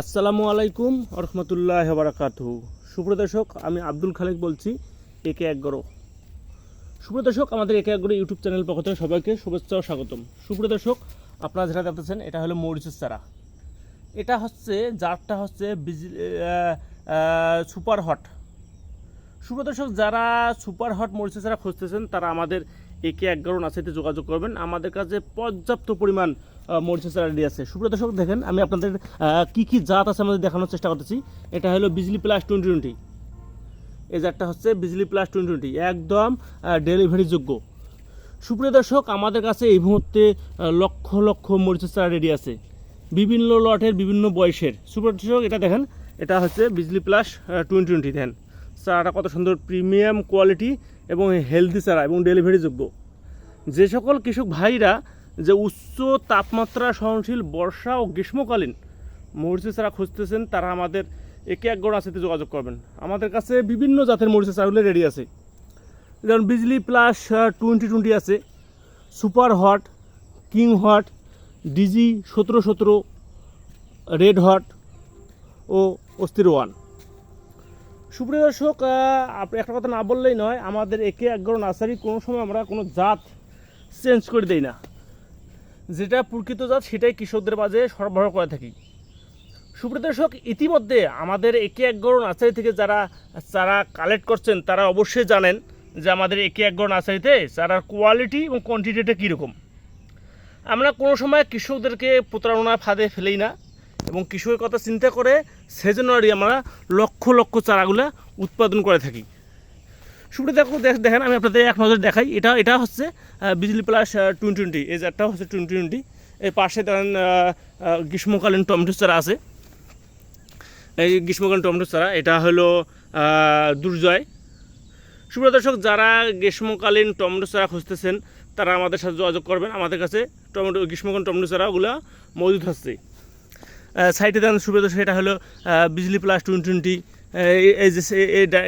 আসসালামু আলাইকুম রহমতুল্লাহ বারাকাতু সুপ্রদর্শক আমি আব্দুল খালেক বলছি, একে একগরো সুপ্রদর্শক আমাদের একে একগরো ইউটিউব চ্যানেল পক্ষ থেকে সবাইকে শুভেচ্ছা ও স্বাগতম। সুপ্রদর্শক আপনারা যেটা দেখতেছেন এটা হলো মরিচের চারা। এটা হচ্ছে জারটা হচ্ছে সুপার হট। সুপ্রদর্শক যারা সুপার হট মরিচের চারা খুঁজতেছেন, তারা আমাদের একে এগারো নাচাইতে যোগাযোগ করবেন। আমাদের কাছে পর্যাপ্ত পরিমাণ মরিচের চারা রেডি আছে। সুপ্রদর্শক দেখেন আমি আপনাদের কি কি জাত আছে আমাদের দেখানোর চেষ্টা করতেছি। এটা হলো বিজলি প্লাস টোয়েন্টি টোয়েন্টি এই জাতটা হচ্ছে বিজলি প্লাস টোয়েন্টি টোয়েন্টি একদম ডেলিভারি যোগ্য। সুপ্রিয় দর্শক, আমাদের কাছে এই মুহূর্তে লক্ষ লক্ষ মরিচের চারা রেডি আছে। বিভিন্ন লটের, বিভিন্ন বয়সের। সুপ্রিয় দর্শক, এটা দেখেন, এটা হচ্ছে বিজলি প্লাস টোয়েন্টি টোয়েন্টি দেখেন। চারাটা কত সুন্দর প্রিমিয়াম কোয়ালিটি এবং হেলদি চারা এবং ডেলিভারি যোগ্য। যে সকল কৃষক ভাইরা যে উচ্চ তাপমাত্রা সহনশীল বর্ষা ও গ্রীষ্মকালীন মরিচের চারা খুঁজতেছেন, তারা আমাদের একে এক গড় সাথে যোগাযোগ করবেন। আমাদের কাছে বিভিন্ন জাতের মরিচের চারাগুলো রেডি আছে। যেমন বিজলি প্লাস টোয়েন্টি টোয়েন্টি আছে super hot king hot DG সতেরো সতেরো রেড হট ও অস্থির ওয়ান সুপ্রিয় দর্শক একটা কথা না বললেই নয়, আমাদের একে একগড় নার্সারি কোনো সময় আমরা কোনো জাত চেঞ্জ করে দেই না। যেটা প্রকৃত জাত, সেটাই কৃষকদের মাঝে সরবরাহ করে থাকি। সুপ্রিয় দর্শক, ইতিমধ্যে আমাদের একে একগড় নার্সারি থেকে যারা, চারা কালেক্ট করছেন, তারা অবশ্যই জানেন যে আমাদের একে একগড় নার্সারিতে চারার কোয়ালিটি এবং কোয়ান্টিটিটা কীরকম। আমরা কোনো সময় কৃষকদেরকে প্রতারণা ফাঁদে ফেলেই না এবং কৃষকের কথা চিন্তা করে সেজনারি আমরা লক্ষ লক্ষ চারাগুলা উৎপাদন করে থাকি। শুরুতে দেখো দেখ- দেখেন আমি আপনাদের এক নজর দেখাই। এটা এটা হচ্ছে বিজলি প্লাস টোয়েন্টি টোয়েন্টি এই জারটা হচ্ছে টোয়েন্টি টোয়েন্টি এই পাশে আহ, গ্রীষ্মকালীন টমেটো চারা আছে। এই গ্রীষ্মকালীন টমেটো চারা এটা হলো দুর্জয়। সুপ্রিয় দর্শক যারা গ্রীষ্মকালীন টমেটো চারা খুঁজতেছেন তারা আমাদের সাথে যোগাযোগ করবেন। আমাদের কাছে টমেটো গ্রীষ্মকালীন টমেটো চারাগুলো মজুদ হচ্ছে সাইডে দেন সুপ্রিয় দর্শক এটা হলো বিজলি প্লাস টোয়েন্টি টোয়েন্টি এই যে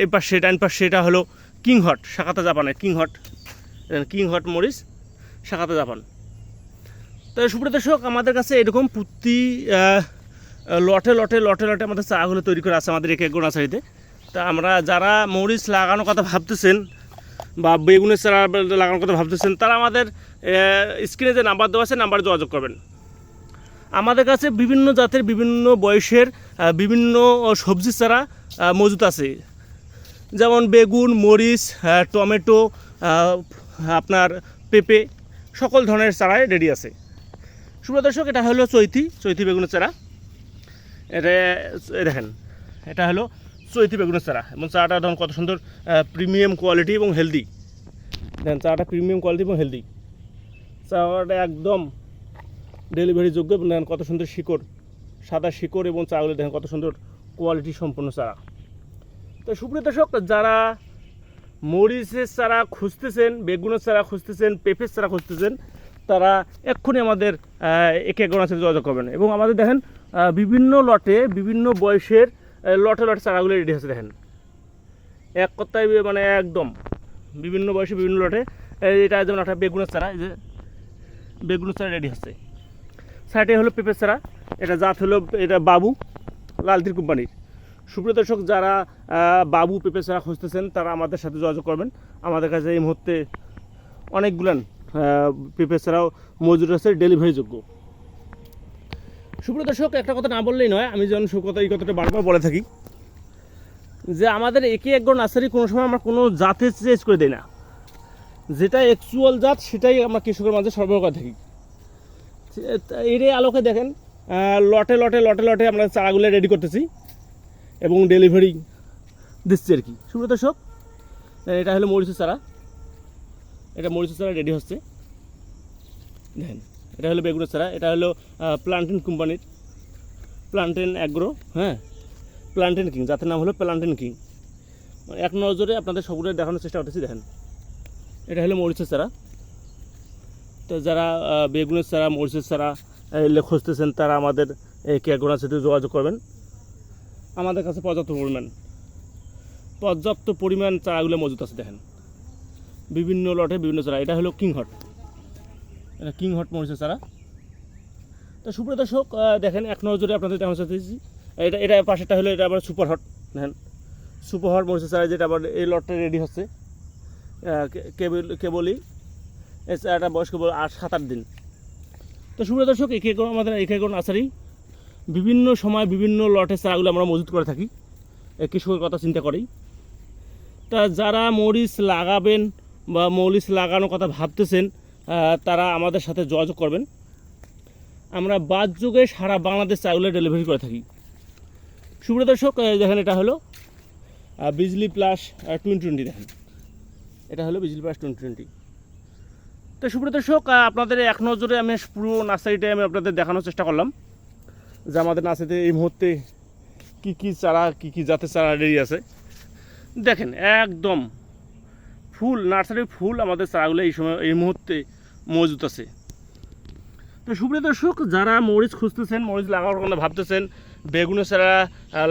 এই পাশে ডান পাশে এটা হলো কিং হট শাখাতা জাপানের কিং হট কিং হট মরিচ শাখাতা জাপান। তো সুপ্রিয় দর্শক, আমাদের কাছে এরকম প্রতি লটে লটে লটে লটে আমাদের চাগুলো তৈরি করে আছে আমাদের এক এক নার্সারিতে তা আমরা যারা মরিচ লাগানোর কথা ভাবতেছেন বা বেগুনের চারা লাগানোর কথা ভাবতেছেন, তারা আমাদের স্ক্রিনে যে নাম্বার দেওয়া আছে, নাম্বারে যোগাযোগ করবেন। আমাদের কাছে বিভিন্ন জাতের বিভিন্ন বয়সের বিভিন্ন সবজি চারা মজুত আছে। যেমন বেগুন, মরিচ টমেটো আপনার পেঁপে, সকল ধরনের চারাই রেডি আছে। দর্শক, এটা হলো চৈতি চৈতি বেগুনের চারা। এটা দেখেন, এটা হলো চৈতি বেগুনের চারা। এবং চারাটা ধরুন কত সুন্দর প্রিমিয়াম কোয়ালিটি এবং হেলদি দেখেন, চারাটা প্রিমিয়াম কোয়ালিটি এবং হেলদি চারাটা একদম ডেলিভারি যোগ্য এবং দেখেন কত সুন্দর শিকড়, সাদা শিকড় এবং চাগুলো দেখেন কত সুন্দর কোয়ালিটি সম্পন্ন চারা। তো সুপ্রিয় দর্শক যারা মরিচের চারা খুঁজতেছেন, বেগুনের চারা খুঁজতেছেন, পেঁপের চারা খুঁজতেছেন, তারা এক্ষুনি আমাদের একে একগোনার সাথে যোগাযোগ করবেন। এবং আমাদের দেখেন বিভিন্ন লটে, বিভিন্ন বয়সের লটে লটে চারাগুলো রেডি আছে দেখেন। এক কথায় মানে একদম বিভিন্ন বয়সে বিভিন্ন লটে এটা যেমন একটা বেগুনের চারা, এই যে বেগুনের চারা রেডি হচ্ছে সাইডে হলো পেঁপের চারা, এটা জাত হলো, এটা বাবু, লালতির কোম্পানির। সুপ্রিয় দর্শক, যারা বাবু পেঁপে চারা খুঁজতেছেন, তারা আমাদের সাথে যোগাযোগ করবেন। আমাদের কাছে এই মুহূর্তে অনেকগুলান পেঁপে ছাড়াও মজুর আছে ডেলিভারি যোগ্য। সুপ্রিয় দর্শক, একটা কথা না বললেই নয়, আমি যেমন সব কথা, এই কথাটা বারবার বলে থাকি, যে আমাদের একে একগড় নার্সারি কোনো সময় আমরা কোনো জাতে চেঞ্জ করে দিই না। যেটা অ্যাকচুয়াল জাত, সেটাই আমরা কৃষকের মাঝে সরবরাহ করে থাকি। এর আলোকে দেখেন লটে লটে লটে লটে আমরা চারাগুলো রেডি করতেছি। এবং ডেলিভারি দিচ্ছি আর কি। সুব্রত দর্শক এটা হলো মরিচের চারা। এটা মরিচের চারা রেডি হচ্ছে। দেখেন, এটা হলো বেগুনের চারা। এটা হলো প্লান্টেন কোম্পানির প্লান্টেন অ্যাগ্রো হ্যাঁ? প্লান্টেন কিং যাতে নাম হলো প্লান্টেন কিং এক নজরে আপনাদের সবগুলো দেখানোর চেষ্টা করতেছি, দেখেন। এটা হলো মরিচের চারা। তো যারা বেগুনের চারা, মরিচের চারা খুঁজতেছেন, তারা আমাদের কেয়াগোনার সাথে যোগাযোগ করবেন। আমাদের কাছে পর্যাপ্ত পরিমাণ। পর্যাপ্ত পরিমাণ চারাগুলো মজুত আছে, দেখেন। বিভিন্ন লটে বিভিন্ন চারা। এটা হলো কিং হট এটা কিং হট মরিচের চারা। তো সুপ্রিয় দর্শক দেখেন, এক নজরে আপনাদের দেখানো চাইতেছি এটা এটা পাশেরটা হলো, এটা আবার সুপার হট, দেখেন। সুপার হট মরিচের চারা, যেটা আবার এই লটটা রেডি হচ্ছে। কেবল কেবলই। এই চারাটা বয়স কেবল আট সাত, আট দিন। তো সুপ্রিয় দর্শক, একে আমাদের একে করে নার্সারি। বিভিন্ন সময় বিভিন্ন লটের চারাগুলো আমরা মজুত করে থাকি। কৃষকের কথা চিন্তা করেই। তা যারা মরিচ লাগাবেন বা মরিচ লাগানোর কথা ভাবতেছেন তারা আমাদের সাথে যোগাযোগ করবেন। আমরা বাদ যুগে সারা বাংলাদেশ চাউলে ডেলিভারি করে থাকি। সুপ্রিয় দর্শক দেখেন এটা হলো বিজলি প্লাস টোয়েন্টি টোয়েন্টি দেখেন। এটা হলো বিজলি প্লাস টোয়েন্টি টোয়েন্টি। তো সুপ্রিয় দর্শক আপনাদের এক নজরে আমি পুরো নার্সারিটাই আমি আপনাদের দেখানোর চেষ্টা করলাম। যে আমাদের নাচেতে এই মুহূর্তে কী কী চারা, কী কী জাতের চারা রেডি আছে। দেখেন, একদম ফুল নার্সারির ফুল আমাদের চারাগুলো এই সময়, এই মুহূর্তে মজুত আছে। তো সুপ্রিয় দর্শক, যারা মরিচ খুঁজতেছেন, মরিচ লাগানোর কথা ভাবতেছেন, বেগুনের চারা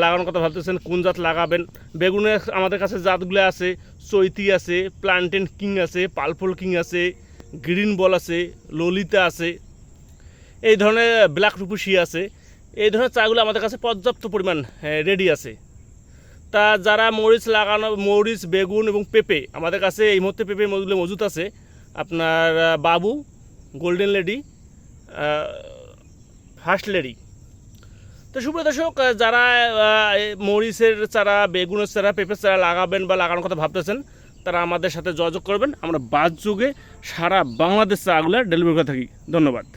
লাগানোর কথা ভাবতেছেন, কোন জাত লাগাবেন? বেগুনের আমাদের কাছে জাতগুলো আছে, চৈতি আছে প্লান্টেন কিং আছে, পালফল কিং আছে গ্রিন বল আছে, ললিতা আছে, এই ধরনের ব্ল্যাক রূপসী আছে। এই ধরনের চাগুলো আমাদের কাছে পর্যাপ্ত পরিমাণ রেডি আছে। তা যারা মরিচ লাগানো, মরিচ, বেগুন এবং পেঁপে, আমাদের কাছে এই মুহূর্তে পেঁপে মজুলে মজুত আছে। আপনার বাবু গোল্ডেন লেডি ফার্স্ট লেডি তো সুপ্রিয় দর্শক যারা মরিচের চারা, বেগুনের চারা, পেঁপের চারা লাগাবেন বা লাগানোর কথা ভাবতেছেন, তারা আমাদের সাথে যোগাযোগ করবেন। আমরা বাদ যুগে সারা বাংলাদেশ চারাগুলো ডেলিভারি করে থাকি। ধন্যবাদ।